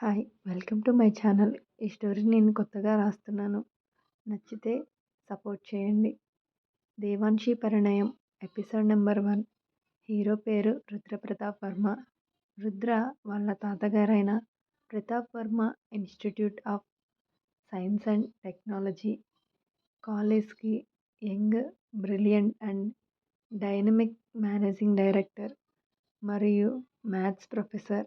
Hi welcome to my channel. ఈ story నేను కొత్తగా రాస్తున్నాను. నచ్చితే సపోర్ట్ చేయండి. Devanshi Parinayam episode number one. Hero పేరు రుద్రప్రతాప్ వర్మ. రుద్ర వాళ్ళ తాతగారైన Pratap Varma institute of science and technology. కాలేజ్కి young brilliant and dynamic managing director మరియు మ్యాథ్స్ ప్రొఫెసర్.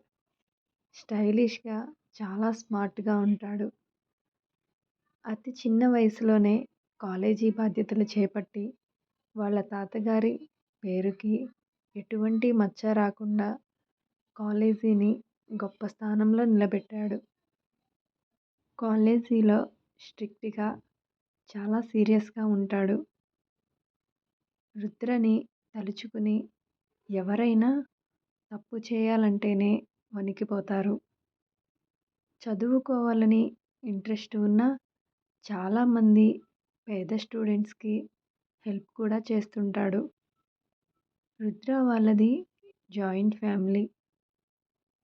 స్టైలిష్గా చాలా స్మార్ట్గా ఉంటాడు. అతి చిన్న వయసులోనే కాలేజీ బాధ్యతలు చేపట్టి వాళ్ళ తాతగారి పేరుకి ఎటువంటి మచ్చ రాకుండా కాలేజీని గొప్ప స్థానంలో నిలబెట్టాడు. కాలేజీలో స్ట్రిక్ట్గా చాలా సీరియస్గా ఉంటాడు. రుద్రని తలుచుకుని ఎవరైనా తప్పు చేయాలంటేనే వణికిపోతారు. చదువుకోవాలని ఇంట్రెస్ట్ ఉన్న చాలామంది పేద స్టూడెంట్స్కి హెల్ప్ కూడా చేస్తుంటాడు. రుద్ర వాళ్ళది జాయింట్ ఫ్యామిలీ.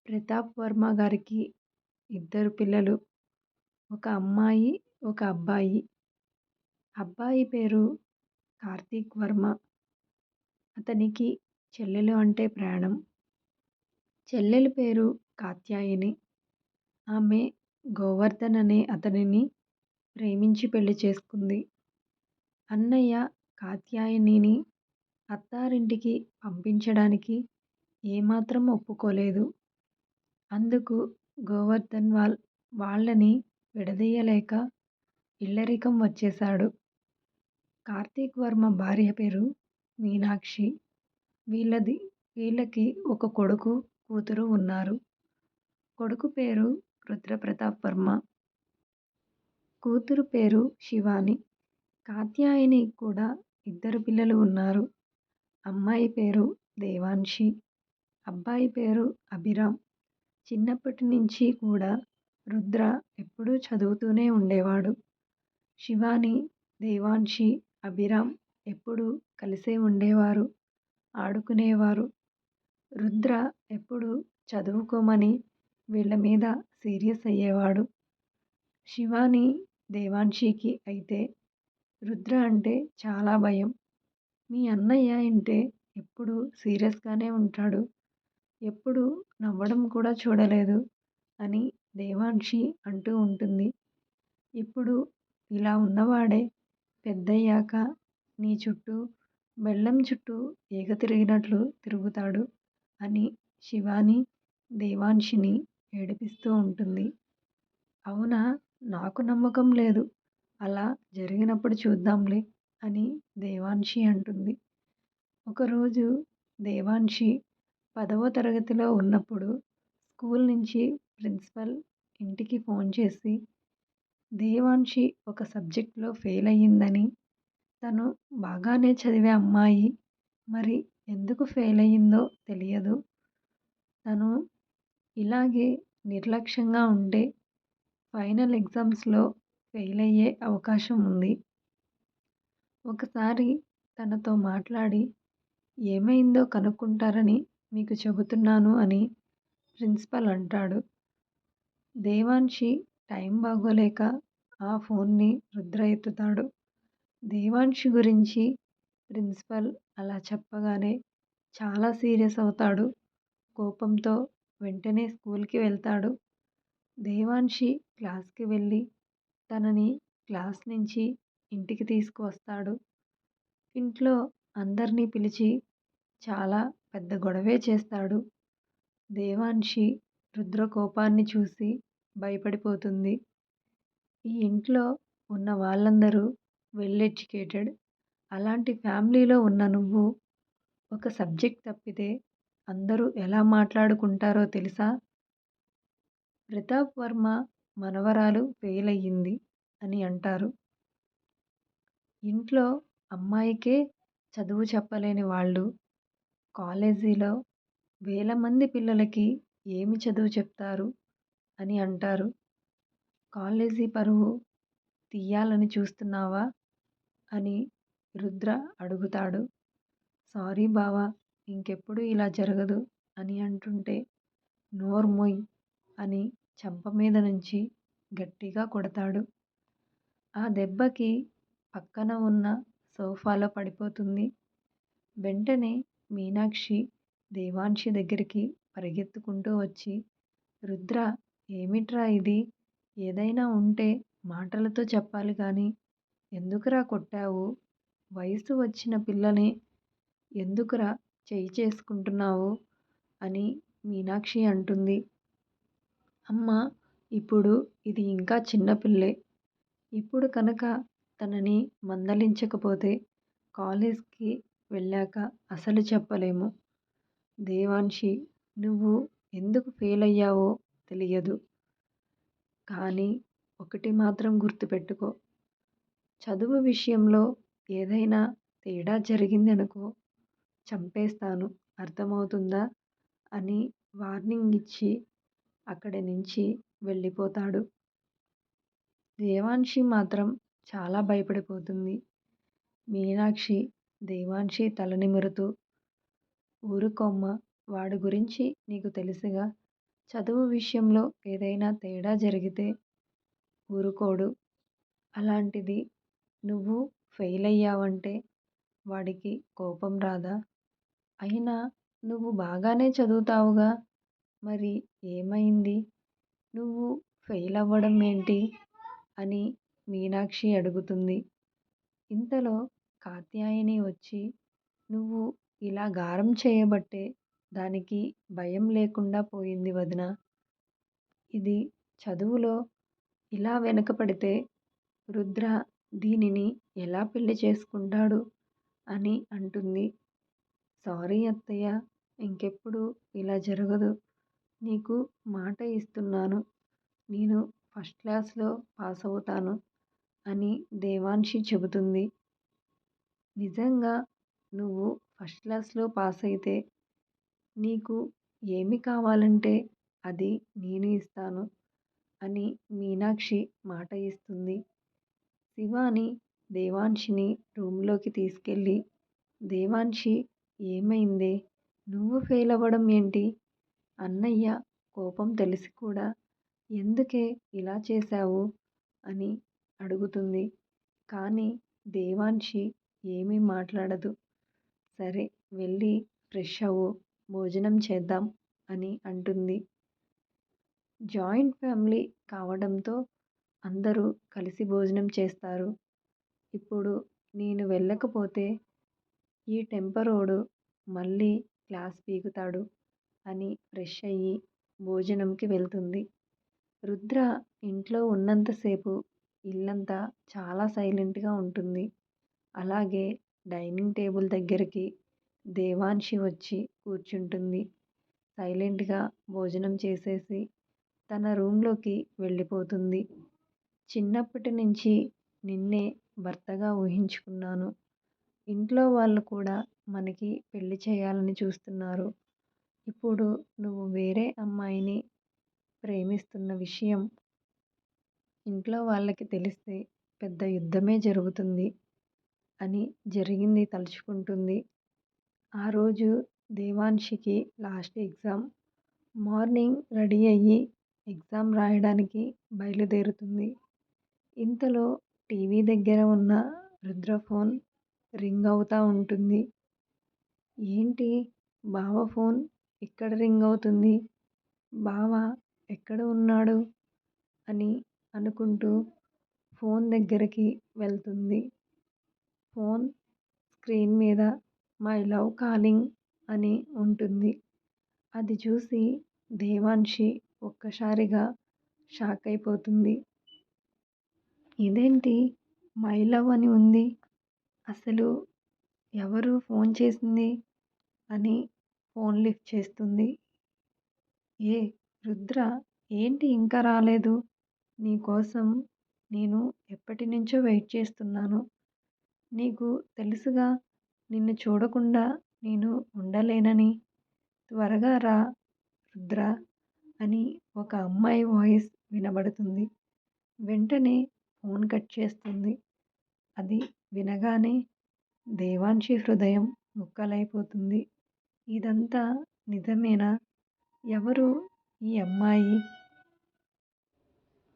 ప్రతాప్ వర్మ గారికి ఇద్దరు పిల్లలు. ఒక అమ్మాయి ఒక అబ్బాయి. అబ్బాయి పేరు కార్తీక్ వర్మ. అతనికి చెల్లెలు అంటే ప్రాణం. చెల్లెలి పేరు కాత్యాయని ఆమె గోవర్ధన్ అనే అతనిని ప్రేమించి పెళ్ళి చేసుకుంది. అన్నయ్య కాత్యాయనిని అత్తారింటికి పంపించడానికి ఏమాత్రం ఒప్పుకోలేదు. అందుకు గోవర్ధన్ వాల్ వాళ్ళని విడదీయలేక ఇల్లరికం వచ్చేశాడు. కార్తీక్ వర్మ భార్య పేరు మీనాక్షి. వీళ్ళది వీళ్ళకి ఒక కొడుకు కూతురు ఉన్నారు. కొడుకు పేరు రుద్రప్రతాప్ వర్మ. కూతురు పేరు శివాని. కాత్యాయని కూడా ఇద్దరు పిల్లలు ఉన్నారు. అమ్మాయి పేరు దేవాన్షి అబ్బాయి పేరు అభిరామ్. చిన్నప్పటి నుంచి కూడా రుద్ర ఎప్పుడూ చదువుతూనే ఉండేవాడు. శివాని దేవాన్షి అభిరామ్ ఎప్పుడూ కలిసే ఉండేవారు ఆడుకునేవారు. రుద్ర ఎప్పుడు చదువుకోమని వీళ్ళ మీద సీరియస్ అయ్యేవాడు. శివాని దేవాన్షికి అయితే రుద్ర అంటే చాలా భయం. మీ అన్నయ్య అంటే ఎప్పుడు సీరియస్గానే ఉంటాడు. ఎప్పుడు నవ్వడం కూడా చూడలేదు అని దేవాన్షి అంటూ ఉంటుంది. ఇప్పుడు ఇలా ఉన్నవాడే పెద్దయ్యాక నీ చుట్టూ బెల్లం చుట్టూ ఈగ తిరిగినట్లు తిరుగుతాడు. అని శివాని దేవాన్షిని ఏడిపిస్తూ ఉంటుంది. అవునా? నాకు నమ్మకం లేదు. అలా జరిగినప్పుడు చూద్దాంలే అని దేవాన్షి అంటుంది. ఒకరోజు దేవాన్షి పదవ తరగతిలో ఉన్నప్పుడు స్కూల్ నుంచి ప్రిన్సిపల్ ఇంటికి ఫోన్ చేసి దేవాన్షి ఒక సబ్జెక్ట్లో ఫెయిల్ అయ్యిందని. తను బాగానే చదివే అమ్మాయి. మరి ఎందుకు ఫెయిల్ అయ్యిందో తెలియదు. తను ఇలాగే నిర్లక్ష్యంగా ఉంటే ఫైనల్ ఎగ్జామ్స్లో ఫెయిల్ అయ్యే అవకాశం ఉంది. ఒకసారి తనతో మాట్లాడి ఏమైందో కనుక్కుంటారని మీకు చెబుతున్నాను అని ప్రిన్సిపల్ అంటాడు. దేవాన్షి టైం బాగోలేక ఆ ఫోన్ని రుద్ర ఎత్తుతాడు. దేవాన్షి గురించి ప్రిన్సిపల్ అలా చెప్పగానే చాలా సీరియస్ అవుతాడు. కోపంతో వెంటనే స్కూల్కి వెళ్తాడు. దేవాన్షి క్లాస్కి వెళ్ళి తనని క్లాస్ నుంచి ఇంటికి తీసుకువస్తాడు. ఇంట్లో అందరినీ పిలిచి చాలా పెద్ద గొడవే చేస్తాడు. దేవాన్షి రుద్ర కోపాన్ని చూసి భయపడిపోతుంది. ఈ ఇంట్లో ఉన్న వాళ్ళందరూ వెల్ ఎడ్యుకేటెడ్ అలాంటి ఫ్యామిలీలో ఉన్న నువ్వు ఒక సబ్జెక్ట్ తప్పితే అందరూ ఎలా మాట్లాడుకుంటారో తెలుసా? ప్రతాప్ వర్మ మనవరాలు ఫెయిల్ అయ్యింది అని అంటారు. ఇంట్లో అమ్మాయికే చదువు చెప్పలేని వాళ్ళు కాలేజీలో వేల మంది పిల్లలకి ఏమి చదువు చెప్తారు అని అంటారు. కాలేజీ పరువు తీయాలని చూస్తున్నావా? అని రుద్ర అడుగుతాడు సారీ బావా ఇంకెప్పుడు ఇలా జరగదు అని అంటుంటే నోర్మొయ్ అని చెంప మీద నుంచి గట్టిగా కొడతాడు. ఆ దెబ్బకి పక్కన ఉన్న సోఫాలో పడిపోతుంది. వెంటనే మీనాక్షి దేవాన్షి దగ్గరికి పరిగెత్తుకుంటూ వచ్చి రుద్ర ఏమిట్రా ఇది? ఏదైనా ఉంటే మాటలతో చెప్పాలి కానీ ఎందుకురా కొట్టావు? వయసు వచ్చిన పిల్లని ఎందుకురా చేయి చేసుకుంటున్నావు? అని మీనాక్షి అంటుంది. అమ్మా ఇప్పుడు ఇది ఇంకా చిన్నపిల్లే. ఇప్పుడు కనుక తనని మందలించకపోతే కాలేజ్కి వెళ్ళాక అసలు చెప్పలేము. దేవాన్షి నువ్వు ఎందుకు ఫెయిల్ అయ్యావో తెలియదు. కానీ ఒకటి మాత్రం గుర్తుపెట్టుకో. చదువు విషయంలో ఏదైనా తేడా జరిగిందనుకో చంపేస్తాను అర్థమవుతుందా? అని వార్నింగ్ ఇచ్చి అక్కడి నుంచి వెళ్ళిపోతాడు. దేవాన్షి మాత్రం చాలా భయపడిపోతుంది. మీనాక్షి దేవాన్షి తల నిమురుతూ ఊరుకోమ్మా వాడి గురించి నీకు తెలుసుగా. చదువు విషయంలో ఏదైనా తేడా జరిగితే ఊరుకోడు. అలాంటిది నువ్వు ఫెయిల్ అయ్యావంటే వాడికి కోపం రాదా? అయినా నువ్వు బాగానే చదువుతావుగా. మరి ఏమైంది నువ్వు ఫెయిల్ అవ్వడం ఏంటి? అని మీనాక్షి అడుగుతుంది. ఇంతలో కాత్యాయని వచ్చి నువ్వు ఇలా గారం చేయబట్టే దానికి భయం లేకుండా పోయింది వదినా. ఇది చదువులో ఇలా వెనకపడితే రుద్ర దీనిని ఎలా పెళ్ళి చేసుకుంటాడు? అని అంటుంది. సారీ అత్తయ్య ఇంకెప్పుడు ఇలా జరగదు. నీకు మాట ఇస్తున్నాను. నేను ఫస్ట్ క్లాస్లో పాస్ అవుతాను అని దేవాన్షి చెబుతుంది. నిజంగా నువ్వు ఫస్ట్ క్లాస్లో పాస్ అయితే నీకు ఏమి కావాలంటే అది నేను ఇస్తాను అని మీనాక్షి మాట ఇస్తుంది. శివాని దేవాన్షిని రూమ్లోకి తీసుకెళ్ళి దేవాన్షి ఏమైందే? నువ్వు ఫెయిల్ అవ్వడం ఏంటి? అన్నయ్య కోపం తెలిసి కూడా ఎందుకే ఇలా చేశావు? అని అడుగుతుంది. కానీ దేవాన్షి ఏమీ మాట్లాడదు. సరే వెళ్ళి ఫ్రెష్ అవ్వు. భోజనం చేద్దాం అని అంటుంది. జాయింట్ ఫ్యామిలీ కావడంతో అందరూ కలిసి భోజనం చేస్తారు. ఇప్పుడు నేను వెళ్ళకపోతే ఈ టెంపరోడు మళ్ళీ క్లాస్ పీకుతాడు అని ఫ్రెష్ అయ్యి భోజనంకి వెళ్తుంది. రుద్ర ఇంట్లో ఉన్నంతసేపు ఇల్లంతా చాలా సైలెంట్గా ఉంటుంది. అలాగే డైనింగ్ టేబుల్ దగ్గరికి దేవాన్షి వచ్చి కూర్చుంటుంది. సైలెంట్గా భోజనం చేసేసి తన రూమ్లోకి వెళ్ళిపోతుంది. చిన్నప్పటి నుంచి నిన్నే భర్తగా ఊహించుకున్నాను. ఇంట్లో వాళ్ళు కూడా మనకి పెళ్ళి చేయాలని చూస్తున్నారు. ఇప్పుడు నువ్వు వేరే అమ్మాయిని ప్రేమిస్తున్న విషయం ఇంట్లో వాళ్ళకి తెలిస్తే పెద్ద యుద్ధమే జరుగుతుంది అని జరిగింది తలుచుకుంటుంది. ఆ రోజు దేవాన్షికి లాస్ట్ ఎగ్జామ్. మార్నింగ్ రెడీ అయ్యి ఎగ్జామ్ రాయడానికి బయలుదేరుతుంది. ఇంతలో టీవీ దగ్గర ఉన్న రుద్ర ఫోన్ రింగ్ అవుతూ ఉంటుంది. ఏంటి బావ ఫోన్ ఇక్కడ రింగ్ అవుతుంది? బావ ఎక్కడ ఉన్నాడు? అని అనుకుంటూ ఫోన్ దగ్గరికి వెళ్తుంది. ఫోన్ స్క్రీన్ మీద మై లవ్ కాలింగ్ అని ఉంటుంది. అది చూసి దేవాన్షి ఒక్కసారిగా షాక్ అయిపోతుంది ఇదేంటి మై లవ్ అని ఉంది. అసలు ఎవరు ఫోన్ చేసింది? అని ఫోన్ లిఫ్ట్ చేస్తుంది. ఏ రుద్ర ఏంటి ఇంకా రాలేదు? నీకోసం నేను ఎప్పటి నుంచో వెయిట్ చేస్తున్నాను. నీకు తెలుసుగా నిన్ను చూడకుండా నేను ఉండలేనని. త్వరగా రా రుద్ర అని ఒక అమ్మాయి వాయిస్ వినబడుతుంది. వెంటనే ఫోన్ కట్ చేస్తుంది. అది వినగానే దేవాన్షి హృదయం ముక్కలైపోతుంది. ఇదంతా నిజమేనా? ఎవరు ఈ అమ్మాయి?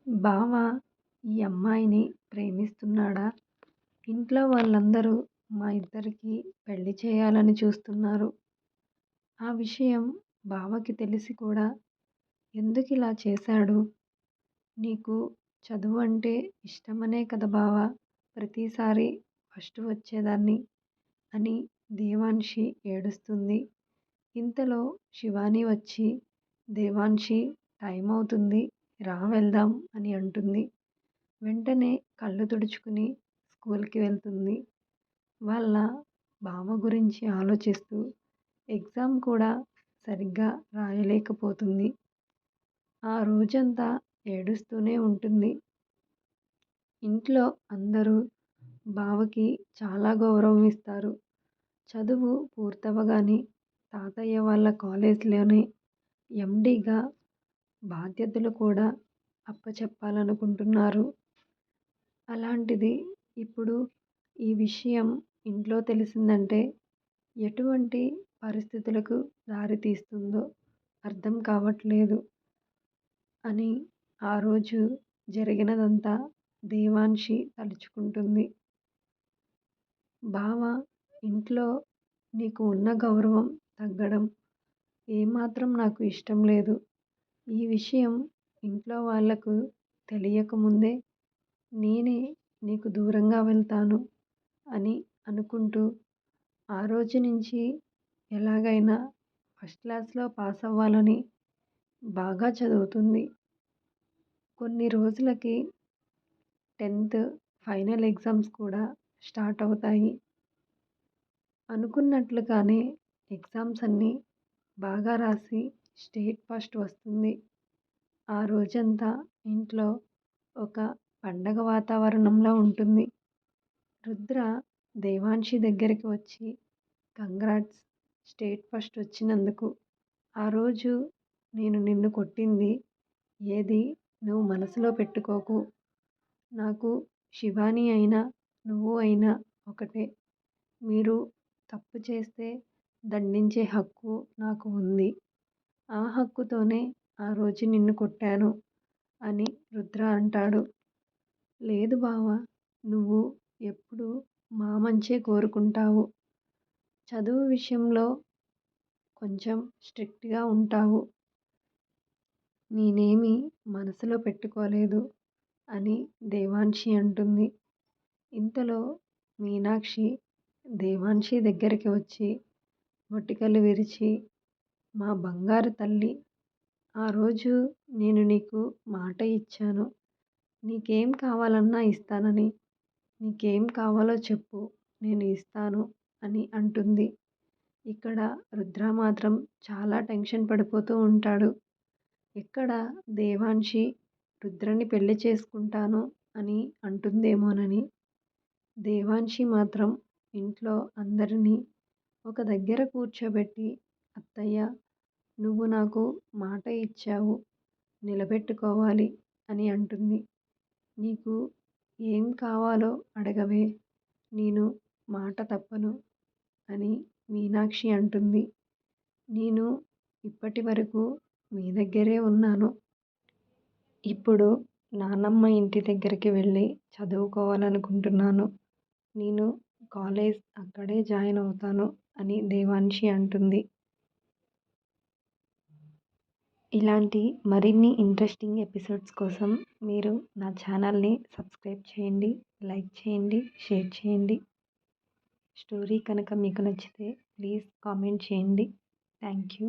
బావ ఈ అమ్మాయిని ప్రేమిస్తున్నాడా ఇంట్లో వాళ్ళందరూ మా ఇద్దరికి పెళ్ళి చేయాలని చూస్తున్నారు ఆ విషయం బావకి తెలిసి కూడా ఎందుకు ఇలా చేశాడు నీకు చదువు అంటే ఇష్టమనే కదా బావ? ప్రతిసారి ఫస్ట్ వచ్చేదాన్ని అని దేవాన్షి ఏడుస్తుంది. ఇంతలో శివాని వచ్చి దేవాన్షి టైం అవుతుంది రా వెళ్దాం అని అంటుంది. వెంటనే కళ్ళు తుడుచుకుని స్కూల్కి వెళ్తుంది. వాళ్ళ బావ గురించి ఆలోచిస్తూ ఎగ్జామ్ కూడా సరిగ్గా రాయలేకపోతుంది. ఆ రోజంతా ఏడుస్తూనే ఉంటుంది. ఇంట్లో అందరూ బావకి చాలా గౌరవం ఇస్తారు. చదువు పూర్తవగానే తాతయ్య వాళ్ళ కాలేజ్లోనే ఎండీగా బాధ్యతలు కూడా అప్పచెప్పాలనుకుంటున్నారు. అలాంటిది ఇప్పుడు ఈ విషయం ఇంట్లో తెలిసిందంటే ఎటువంటి పరిస్థితులకు దారితీస్తుందో అర్థం కావట్లేదు అని ఆ రోజు జరిగినదంతా దేవాన్షి తలుచుకుంటుంది. బావ ఇంట్లో నీకు ఉన్న గౌరవం తగ్గడం ఏమాత్రం నాకు ఇష్టం లేదు. ఈ విషయం ఇంట్లో వాళ్ళకు తెలియకముందే నేనే నీకు దూరంగా వెళ్తాను అని అనుకుంటూ ఆ రోజు నుంచి ఎలాగైనా ఫస్ట్ క్లాస్లో పాస్ అవ్వాలని బాగా చదువుతుంది. కొన్ని రోజులకి టెన్త్ ఫైనల్ ఎగ్జామ్స్ కూడా స్టార్ట్ అవుతాయి. అనుకున్నట్లుగానే ఎగ్జామ్స్ అన్నీ బాగా రాసి స్టేట్ ఫస్ట్ వస్తుంది. ఆ రోజంతా ఇంట్లో ఒక పండగ వాతావరణంలో ఉంటుంది. రుద్ర దేవాన్షి దగ్గరికి వచ్చి కంగ్రాట్స్ స్టేట్ ఫస్ట్ వచ్చినందుకు. ఆ రోజు నేను నిన్ను కొట్టింది. ఏది? నువ్వు మనసులో పెట్టుకోకు. నాకు శివాని అయినా నువ్వు అయినా ఒకటే. మీరు తప్పు చేస్తే దండించే హక్కు నాకు ఉంది. ఆ హక్కుతోనే ఆ రోజు నిన్ను కొట్టాను అని రుద్ర అంటాడు. లేదు బావ నువ్వు ఎప్పుడు మా మంచే కోరుకుంటావు. చదువు విషయంలో కొంచెం స్ట్రిక్ట్గా ఉంటావు. నేనేమి మనసులో పెట్టుకోలేదు అని దేవాన్షి అంటుంది. ఇంతలో మీనాక్షి దేవాన్షి దగ్గరికి వచ్చి మొటికలు విరిచి మా బంగారు తల్లి ఆ రోజు నేను నీకు మాట ఇచ్చాను. నీకేం కావాలన్నా ఇస్తానని నీకేం కావాలో చెప్పు నేను ఇస్తాను అని అంటుంది. ఇక్కడ రుద్ర మాత్రం చాలా టెన్షన్ పడిపోతూ ఉంటాడు. ఎక్కడ దేవాన్షి రుద్రని పెళ్ళి చేసుకుంటాను అని అంటుందేమోనని. దేవాన్షి మాత్రం ఇంట్లో అందరినీ ఒక దగ్గర కూర్చోబెట్టి అత్తయ్య నువ్వు నాకు మాట ఇచ్చావు నిలబెట్టుకోవాలి అని అంటుంది. నీకు ఏం కావాలో అడగవే నేను మాట తప్పను అని మీనాక్షి అంటుంది. నేను ఇప్పటి వరకు మీ దగ్గరే ఉన్నాను. ఇప్పుడు నానమ్మ ఇంటి దగ్గరికి వెళ్ళి చదువుకోవాలనుకుంటున్నాను. నేను కాలేజ్ అక్కడే జాయిన్ అవుతాను అని దేవాన్షి అంటుంది. ఇలాంటి మరిన్ని ఇంట్రెస్టింగ్ ఎపిసోడ్స్ కోసం మీరు నా ఛానల్ని సబ్స్క్రైబ్ చేయండి లైక్ చేయండి షేర్ చేయండి. స్టోరీ కనుక మీకు నచ్చితే ప్లీజ్ కామెంట్ చేయండి. Thank you.